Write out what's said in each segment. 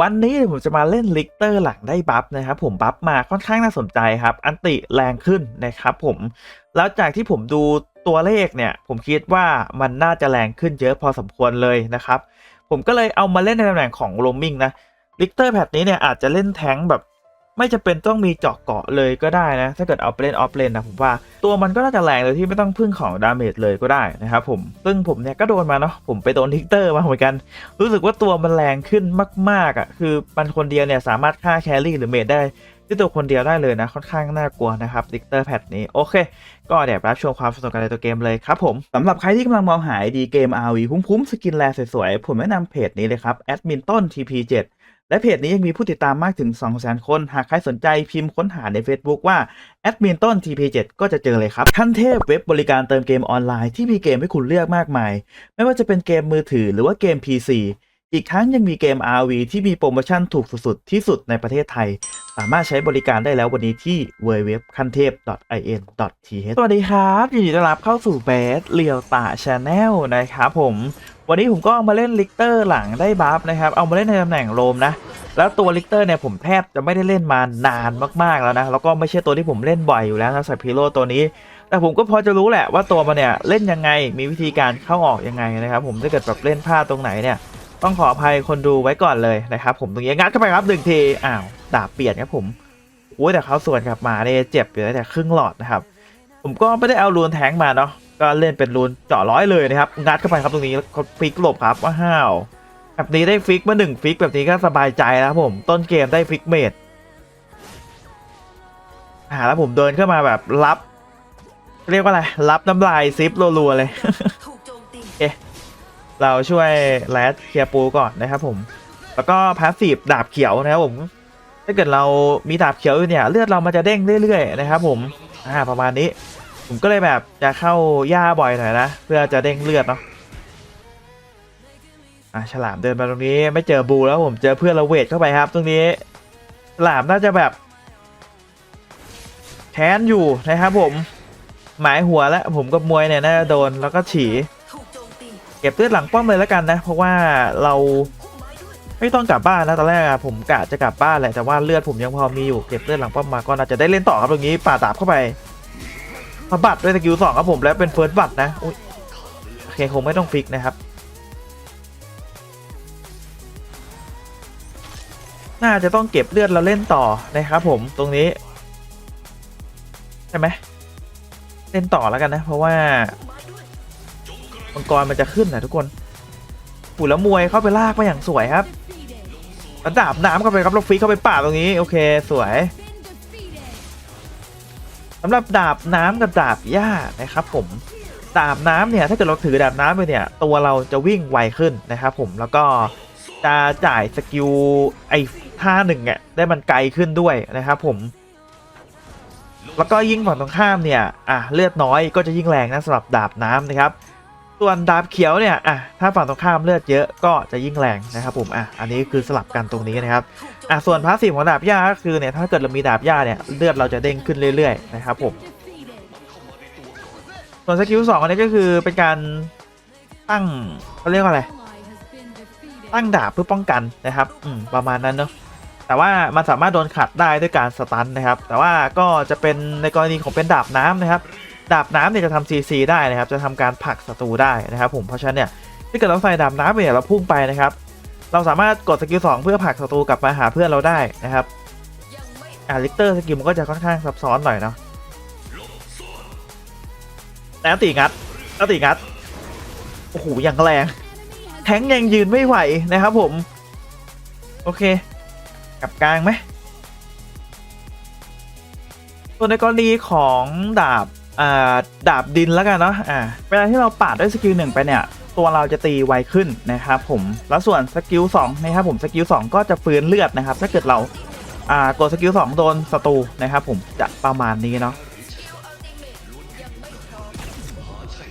วันนี้ผมจะมาเล่นลิกเตอร์หลังได้บัฟนะครับผมบัฟมาค่อนข้างน่าสนใจครับ อันติแรงขึ้นนะครับผม แล้วจากที่ผมดูตัวเลขเนี่ย ผมคิดว่ามันน่าจะแรงขึ้นเยอะพอสมควรเลยนะครับ ผมก็เลยเอามาเล่นในตำแหน่งของโรมมิงนะลิกเตอร์แพทนี้เนี่ยอาจจะเล่นแท้งแบบ ไม่จะเป็นต้องมีเจาะเกาะเลยก็ได้นะ ถ้าเกิดเอาไปเล่นออฟเลนนะผมว่าตัวมันก็น่าจะแรงเลยที่ไม่ต้องพึ่งของดาเมจเลยก็ได้นะครับผมซึ่งผมเนี่ยก็โดนมาเนาะผมไปโดนลิกเตอร์มาเหมือนกัน รู้สึกว่าตัวมันแรงขึ้นมากๆอะคือมันคนเดียวเนี่ยสามารถฆ่าแครี่หรือเมดได้ด้วยตัวคนเดียวได้เลยนะค่อนข้างน่ากลัวนะครับดิกเตอร์แพทนี้โอเค ก็เดี๋ยวรับชมความสนุกกันในตัวเกมเลยครับผมสำหรับใครที่กำลังมองหาดีเกม RV คุ้มๆสกินแลสวยๆผมแนะนำเพจนี้เลยครับแอดมินต้น TP7 และเพจนี้ยังมีผู้ติดตามมากถึง 200,000 คน หากใครสนใจพิมพ์ค้นหาใน Facebook ว่าแอดมินต้น TP7 ก็จะเจอเลยครับ ขั้นเทพเว็บบริการเติมเกมออนไลน์ที่มีเกมให้คุณเลือกมากมาย ไม่ว่าจะเป็นเกมมือถือหรือว่าเกม PC อีกทั้งยังมีเกม RV ที่มีโปรโมชั่นถูกสุดๆ ที่สุดในประเทศไทย สามารถใช้บริการได้แล้ววันนี้ที่ w w w k a n t e p i n t h สวัสดีครับ ยินดีต้อนรับเข้าสู่เบสเลียวตาชาแนลนะครับผม วันนี้ผมก็เอามาเล่นลิกเตอร์หลังได้บัฟนะครับ เอามาเล่นในตำแหน่งโรมนะ แล้วตัวลิกเตอร์เนี่ยผมแทบจะไม่ได้เล่นมานานมากๆแล้วนะ แล้วก็ไม่ใช่ตัวที่ผมเล่นบ่อยอยู่แล้วนะสับพีโรตัวนี้ แต่ผมก็พอจะรู้แหละว่าตัวมันเนี่ยเล่นยังไง มีวิธีการเข้าออกยังไงนะครับ ผมถ้าเกิดแบบเล่นพลาดตรงไหนเนี่ย ต้องขออภัยคนดูไว้ก่อนเลยนะครับ ผมตรงนี้งัดเข้าไปครับหนึ่งที อ้าวดาบเปลี่ยนครับผมโอ้ยแต่เขาส่วนกลับมาเนี่ยเจ็บอยู่แล้วแต่ครึ่งหลอดนะครับ ผมก็ไม่ได้เอารูนแทงมาเนาะ ก็เล่นเป็นรูนเจาะร้อยเลยนะครับงัดเข้าไปครับตรงนี้เขาฟิกหลบครับว้าวแบบนี้ได้ฟิกมาหนึ่งฟิกแบบนี้ก็สบายใจแล้วครับผมต้นเกมได้ฟิกเมดอ่าแล้วผมเดินเข้ามาแบบรับ เรียกว่าอะไรรับน้ำลายซิปรัวๆเลยถูกโจมตีเราช่วยแรดเคลียร์ปูก่อนนะครับผม แล้วก็พาสซีฟดาบเขียวนะครับผม ถ้าเกิดเรามีดาบเขียวอยู่เนี่ย เลือดเรามันจะเด้งเรื่อยๆนะครับผม อ่าประมาณนี้ ผมก็เลยแบบจะเข้าย่าบ่อยหน่อยนะ เพื่อจะเด้งเลือดเนาะอ่าฉลามเดินมาตรงนี้ไม่เจอบูแล้วผมเจอเพื่อนเราเวทเข้าไปครับ ตรงนี้ฉลามน่าจะแบบแค้นอยู่นะครับผมหมายหัวแล้วผมกับมวยเนี่ยน่าจะโดนแล้วก็ฉี่เก็บเลือดหลังป้อมเลยแล้วกันนะ เพราะว่าเราไม่ต้องกลับบ้านนะตอนแรกผมกะจะกลับบ้านแหละแต่ว่าเลือดผมยังพอมีอยู่เก็บเลือดหลังป้อมมาก็น่าจะได้เล่นต่อครับตรงนี้ป่าดาบเข้าไป พบัตรด้วยสกิลสองครับผมแล้วเป็นเฟิร์สบัตรนะอุ๊ยโอเคคงไม่ต้องฟิกนะครับ น่าจะต้องเก็บเลือดเราเล่นต่อนะครับผมตรงนี้ใช่ไหมเล่นต่อแล้วกันนะ เพราะว่ามังกรมันจะขึ้นนะทุกคนปู่แล้วมวยเข้าไปลากมาอย่างสวยครับแล้วดาบน้ำเข้าไปครับแล้วฟิกเข้าไปป่าตรงนี้ โอเคสวย สำหรับดาบน้ำกับดาบหญ้านะครับผมดาบน้ำเนี่ยถ้าเกิดเราถือดาบน้ำไปเนี่ยตัวเราจะวิ่งไวขึ้นนะครับผมแล้วก็จะจ่ายสกิลไอ้ท่าหนึ่งเนี่ยได้มันไกลขึ้นด้วยนะครับผม แล้วก็ยิ่งฝั่งตรงข้ามเนี่ยอะเลือดน้อยก็จะยิ่งแรงนะสำหรับดาบน้ำนะครับ ส่วนดาบเขียวเนี่ยอะถ้าฝั่งตรงข้ามเลือดเยอะก็จะยิ่งแรงนะครับผมอะอันนี้คือสลับกันตรงนี้นะครับอะส่วนพาสซีฟของดาบหญ้าก็คือเนี่ยถ้าเกิดเรามีดาบหญ้าเนี่ยเลือดเราจะเด้งขึ้นเรื่อยๆนะครับผมส่วนสกิลสองอันนี้ก็คือเป็นการตั้งเขาเรียกว่าอะไรตั้งดาบเพื่อป้องกันนะครับอืมประมาณนั้นเนาะแต่ว่ามันสามารถโดนขัดได้ด้วยการสตันนะครับ แต่ว่าก็จะเป็นในกรณีของเป็นดาบน้ำนะครับ ดาบน้ำเนี่ยจะทำซีซีได้นะครับ จะทำการผลักศัตรูได้นะครับผมเพราะฉะนั้นเนี่ยถ้าเกิดเราใส่ดาบน้ำไปเนี่ยเราพุ่งไปนะครับ เราสามารถกดสกิลสองเพื่อผลักศัตรูกลับมาหาเพื่อนเราได้นะครับอ่าลิกเตอร์สกิลมันก็จะค่อนข้างซับซ้อนหน่อยเนาะแล้วตีงัดแล้วตีงัดโอ้โหอย่างแรงแทงยังยืนไม่ไหวนะครับผม โอเคกลับกลางไหมส่วนในกรณีของดาบ ดาบดินแล้วกันเนาะอ่าเวลาที่เราปาดด้วยสกิลหนึ่งไปเนี่ยตัวเราจะตีไวขึ้นนะครับผมแล้วส่วนสกิลสองนะครับผมสกิลสองก็จะฟื้นเลือดนะครับ ถ้าเกิดเราอ่ากดสกิลสองโดนศัตรูนะครับผมจะประมาณนี้เนาะ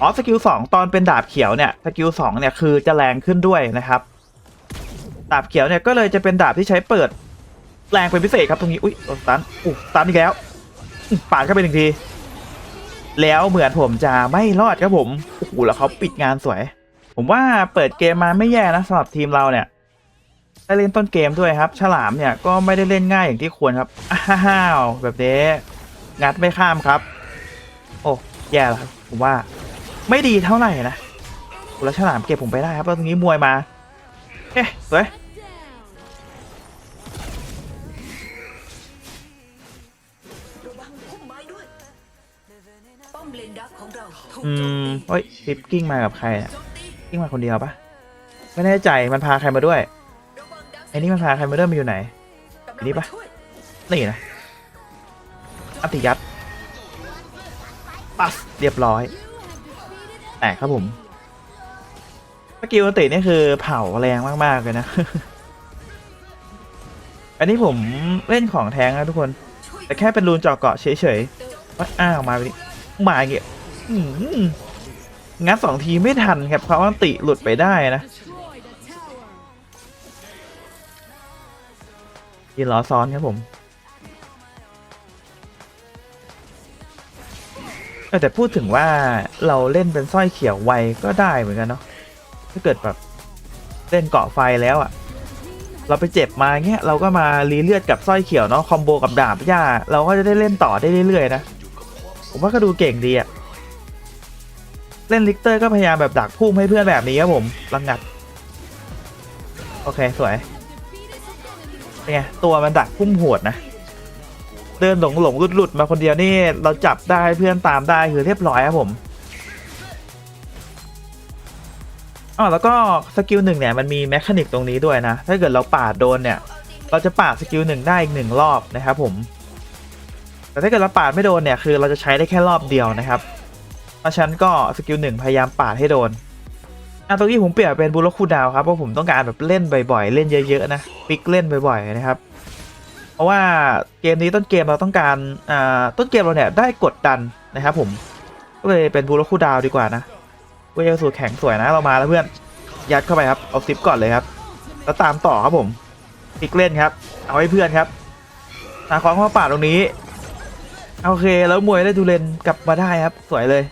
อ๋อสกิลสองตอนเป็นดาบเขียวเนี่ยสกิลสองเนี่ยคือจะแรงขึ้นด้วยนะครับดาบเขียวเนี่ยก็เลยจะเป็นดาบที่ใช้เปิดแรงเป็นพิเศษครับตรงนี้อุ้ยโดนสตันอู้สตันอีกแล้วปาดเข้าไปหนึ่งที แล้วเหมือนผมจะไม่รอดครับผมโอ้โหแล้วเขาปิดงานสวย ผมว่าเปิดเกมมาไม่แย่นะสำหรับทีมเราเนี่ยได้เล่นต้นเกมด้วยครับ ฉลามเนี่ยก็ไม่ได้เล่นง่ายอย่างที่ควรครับอ้าวแบบนี้งัดไม่ข้ามครับ โอ้แย่แล้วครับผมว่าไม่ดีเท่าไหร่นะแล้วฉลามเก็บผมไปได้ครับแล้วตรงนี้มวยมาเอ๊ะสวย อืมเฮ้ยฟิปกิ้งมากับใครเนี่ยกิ้งมาคนเดียวปะไม่แน่ใจมันพาใครมาด้วยระวังดักไอ้นี่มันพาใครมาด้วยมาอยู่ไหนกำลังนี่ปะนี่นะอัติยัดปัสเรียบร้อย แตกครับผมสกิลอันตินี่คือเผาแรงมาก ๆ เลยนะ อันนี้ผมเล่นของแท้งนะทุกคน แต่แค่เป็นรูนเจาะเกาะเฉยๆว่าอ้าวมาไปดิมาอย่างเงี้ย งัดสองทีไม่ทันครับเพราะว่าอัติหลุดไปได้นะยินล้อซ้อนครับผมแต่พูดถึงว่าเราเล่นเป็นสร้อยเขียวไวก็ได้เหมือนกันเนาะถ้าเกิดแบบเล่นเกาะไฟแล้วอะเราไปเจ็บมาเงี้ยเราก็มารีเลือดกับสร้อยเขียวเนาะคอมโบกับดาบย่าเราก็จะได้เล่นต่อได้เรื่อยๆนะผมว่าก็ดูเก่งดีอะ เล่นลิกเตอร์ก็พยายามแบบดักพุ่งให้เพื่อนแบบนี้ครับผมรังงัด โอเคสวยเป็นไงตัวมันดักพุ่มโหดนะ เดินหลงหลงหลุดหลุดมาคนเดียวนี่เราจับได้เพื่อนตามได้คือเรียบร้อยครับผมอ๋อแล้วก็สกิลหนึ่งเนี่ยมันมีแมคานิกตรงนี้ด้วยนะ ถ้าเกิดเราปาดโดนเนี่ย เราจะปาดสกิลหนึ่งได้อีกหนึ่งรอบนะครับผม แต่ถ้าเกิดเราปาดไม่โดนเนี่ยคือเราจะใช้ได้แค่รอบเดียวนะครับ เพราะฉันก็สกิลหนึ่งพยายามปาดให้โดนอะตรงนี้ผมเปลี่ยนเป็นบูลคูดาวครับเพราะผมต้องการแบบเล่นบ่อยๆ เล่นเยอะๆนะปิกเล่นบ่อยๆนะครับ เพราะว่าเกมนี้ต้นเกมเราต้องการอ่าต้นเกมเราเนี่ยได้กดดันนะครับผมก็เลยเป็นบูลคูดาวดีกว่านะเวลสูตรแข็งสวยนะเรามาแล้วเพื่อนยัดเข้าไปครับเอาซิปก่อนเลยครับ แล้วตามต่อครับผมปิกเล่นครับ เอาให้เพื่อนครับนาคองเข้ามาป่าดตรงนี้โอเคแล้วมวยได้ดูเลนกลับมาได้ครับ สวยเลย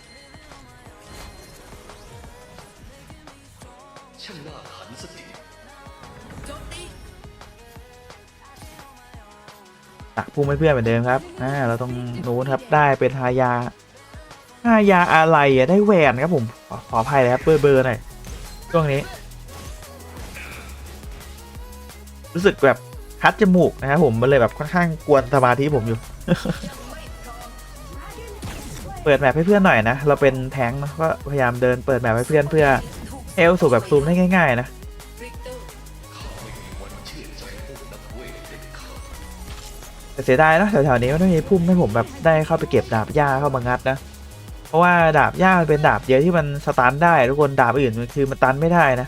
ตักพุ่งให้เพื่อนเหมือนเดิมครับอ่าเราต้องนู้นครับได้เป็นฮายาฮายาอะไรอะได้แหวนครับผมขอขอภัยเลยครับเบอร์เบอร์หน่อยช่วงนี้ รู้สึกแบบคัดจมูกนะครับผมมันเลยแบบค่อนข้างกวนสมาธิผมอยู่ เปิดแมปให้เพื่อนหน่อยนะเราเป็นแทงก็พยายามเดินเปิดแมปให้เพื่อนเพื่อเอลสู่แบบซูมได้ง่าย ๆ นะ แต่เสียดายนะแถวๆนี้มันไม่มีพุ่มให้ผมแบบได้เข้าไปเก็บดาบหญ้าเข้ามางัดนะ เพราะว่าดาบหญ้ามันเป็นดาบเดียวที่มันสตันได้ ทุกคนดาบอื่นมันคือมันตันไม่ได้นะ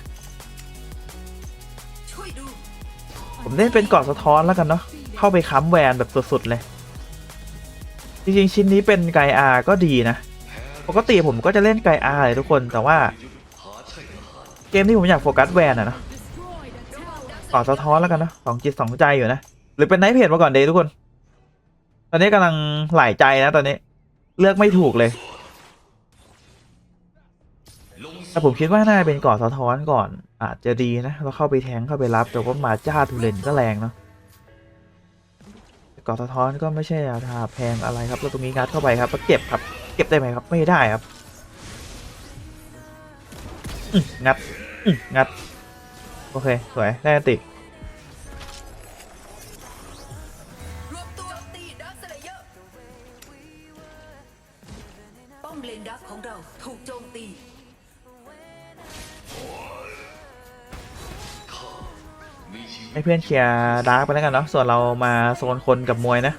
ผมเล่นเป็นเกาะสะท้อนแล้วกันเนาะเข้าไปค้ำแวนแบบสุดๆเลย จริงๆ ชิ้นนี้เป็นไกอาก็ดีนะ ปกติผมก็จะเล่นไกอาเลยทุกคนแต่ว่า เกมที่ผมอยากโฟกัสแวนอะนะเกาะสะท้อนแล้วกันนะสองจิตสองใจอยู่นะ หรือเป็นไนท์เพจมาก่อนเดย์ทุกคน ตอนนี้กำลังหลายใจนะตอนนี้ เลือกไม่ถูกเลย แต่ผมคิดว่าน่าจะเป็นกาะสะท้อนก่อน อาจจะดีนะ เราเข้าไปแทงเข้าไปรับ แต่ว่ามาจ้าทุเรนก็แรงเนาะแต่เกาะสะท้อนก็ไม่ใช่ราคาแพงอะไรครับ แล้วตรงนี้งัดเข้าไปครับแล้วเก็บครับ เก็บได้ไหมครับ ไม่ได้ครับ งัด งัด โอเค สวย ได้ติ มเลนดักของเราถูกโจมตีให้เพื่อนเคลียร์ดาร์กไปแล้วกันเนาะ ส่วนเรามาโซนคนกับมวยนะ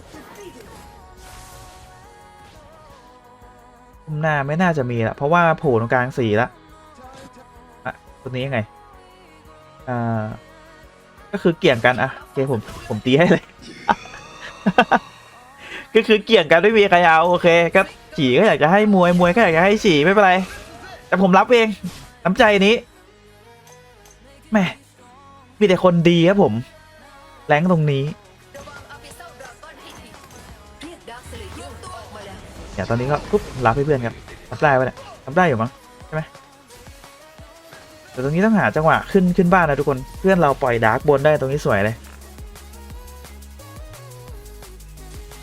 มุมหน้าไม่น่าจะมีละเพราะว่าโผล่ตรงกลางสี่ละอะตัวนี้ยังไง อ่า ก็คือเกี่ยงกันอะโอเคผมผมตีให้เลย ก็คือเกี่ยงกันไม่มีใครเอาโอเคก็ ฉี่ก็อยากจะให้มวย มวยก็อยากจะให้ฉี่ไม่เป็นไร แต่ผมรับเองน้ำใจนี้แม่มีแต่คนดีครับผม แรงตรงนี้อาบิเซลดราก้อนให้ทีเรียกดักสเลเยอร์ตัวออกมาแล้วอย่าตอนนี้ก็ปุ๊บรับให้เพื่อนครับรับได้ปะเนี่ยรับได้อยู่มั้งใช่ไหมแต่ตรงนี้ต้องหาจังหวะขึ้นขึ้นบ้านนะทุกคนเพื่อนเราปล่อยดาร์กบนได้ตรงนี้สวยเลย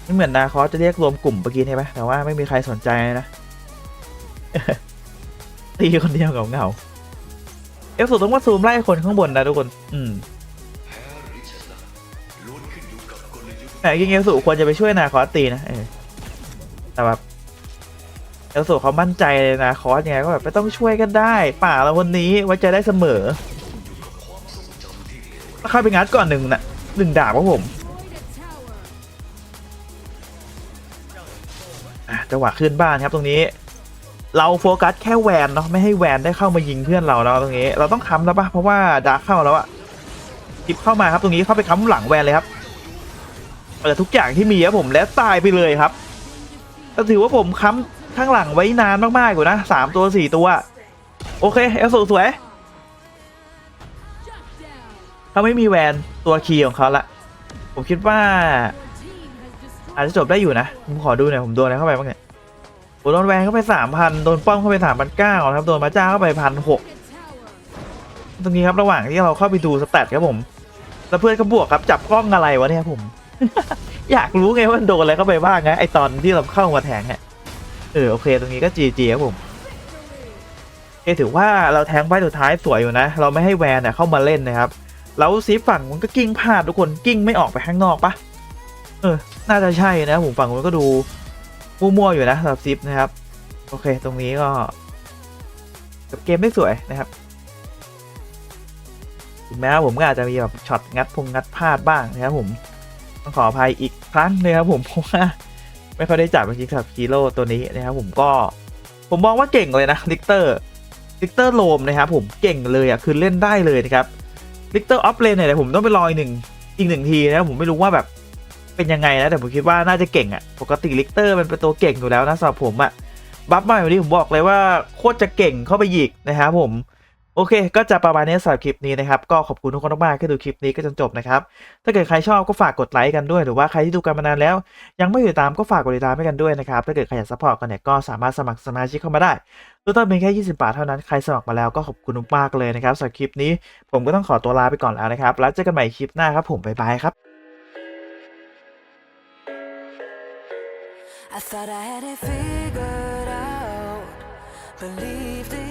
ไม่เหมือนนาคอสจะเรียกรวมกลุ่มเมื่อกี้ใช่ไหมแต่ว่าไม่มีใครสนใจนะตีคนเดียวเหงาเงาๆเอฟสุต้องมาซูมไล่คนข้างบนนะทุกคน อืมแต่จริงๆเอฟสุควรจะไปช่วยนาคอสตีนะเออแต่แบบเอฟสุเขามั่นใจเลยนะคอสยังไงก็แบบไม่ต้องช่วยกันได้ ป่าเราวันนี้ไว้ใจได้เสมอเข้าไปงัดก่อนหนึ่งนะหนึ่งดาบครับผม จังหวะขึ้นบ้านครับตรงนี้ เราโฟกัสแค่แวนเนาะไม่ให้แวนได้เข้ามายิงเพื่อนเราแล้วตรงนี้ เราต้องค้ำแล้วปะเพราะว่าดาร์เข้าแล้วอะจิบเข้ามาครับตรงนี้เข้าไปค้ำหลังแวนเลยครับเปิดทุกอย่างที่มีครับผมแล้วตายไปเลยครับก็ถือว่าผมค้ำข้างหลังไว้นานมากๆอยู่นะสามตัวสี่ตัว โอเคเอลสูสวยเขาไม่มีแวนตัวคีย์ของเขาละผมคิดว่า อาจจะจบได้อยู่นะผมขอดูหน่อยผมโดนอะไรเข้าไปบ้างเนี่ยผมโดนแวนเข้าไปสามพันโดนป้อมเข้าไปสามพันเก้าครับโดนมาจ้าเข้าไปพันหกตรงนี้ครับระหว่างที่เราเข้าไปดูสแตทครับผมแล้วเพื่อนก็บวกครับจับกล้องอะไรวะเนี่ยผม อยากรู้ไงว่าโดนอะไรเข้าไปบ้างไงไอตอนที่เราเข้ามาแทงฮะเออโอเค ตรงนี้ก็จีจีครับผมโอถือว่าเราแทงไปสุดท้ายสวยอยู่นะ เราไม่ให้แวนเนี่ยเข้ามาเล่นนะครับแล้วซีฝั่งมันก็กิ้งพลาดทุกคนกิ้งไม่ออกไปข้างนอกปะ เออ น่าจะใช่นะผมฝั่งมันก็ดูมั่วๆอยู่นะสำหรับซิปนะครับ โอเค ตรงนี้ก็จบเกมได้สวยนะครับถึงแม้ว่าผมก็อาจจะมีแบบช็อตงัดพงงัดพลาดบ้างนะครับผมต้องขออภัยอีกครั้งนะครับผมเพราะว่าไม่ค่อยได้จับจริงๆสำหรับฮีโร่ตัวนี้นะครับผมก็ผมมองว่าเก่งเลยนะลิกเตอร์ลิกเตอร์โลมนะครับผมเก่งเลยอะคือเล่นได้เลยนะครับลิกเตอร์ออฟเลนเนี่ยผมต้องไปรออีกหนึ่งอีกหนึ่งทีนะครับผมไม่รู้ว่าแบบ เป็นยังไงนะแต่ผมคิดว่าน่าจะเก่งอะ่ะปกติลิกเตอร์มันเป็นตัวเก่งอยู่แล้วนะสำหรับผมอะ่ะบัฟมาแบบนี้ผมบอกเลยว่าโคตรจะเก่งเข้าไปอีกนะครับผมโอเค ก็จะประมาณนี้สำหรับคลิปนี้นะครับ ก็ขอบคุณทุกคนมากๆที่ดูคลิปนี้ก็จนจบนะครับ ถ้าเกิดใครชอบก็ฝากกดไลค์กันด้วย หรือว่าใครที่ดูกันมานานแล้ว ยังไม่ติดตามก็ฝากกดติดตามให้กันด้วยนะครับ ถ้าเกิดใครอยากซัพพอร์ตกันเนี่ยก็สามารถสมัครสมาชิกเข้ามาได้ตัวต้นเป็นแค่ 20 บาทเท่านั้น ใครสมัครมาแล้วก็ขอบคุณมากเลยนะครับสำหรับคลิปนี้ ผมก็ต้องขอตัวลาไปก่อนแล้วนะครับ แล้วเจอกันใหม่คลิปหน้าครับผมบ๊ายบายครับ I thought I had it figured out. Believed it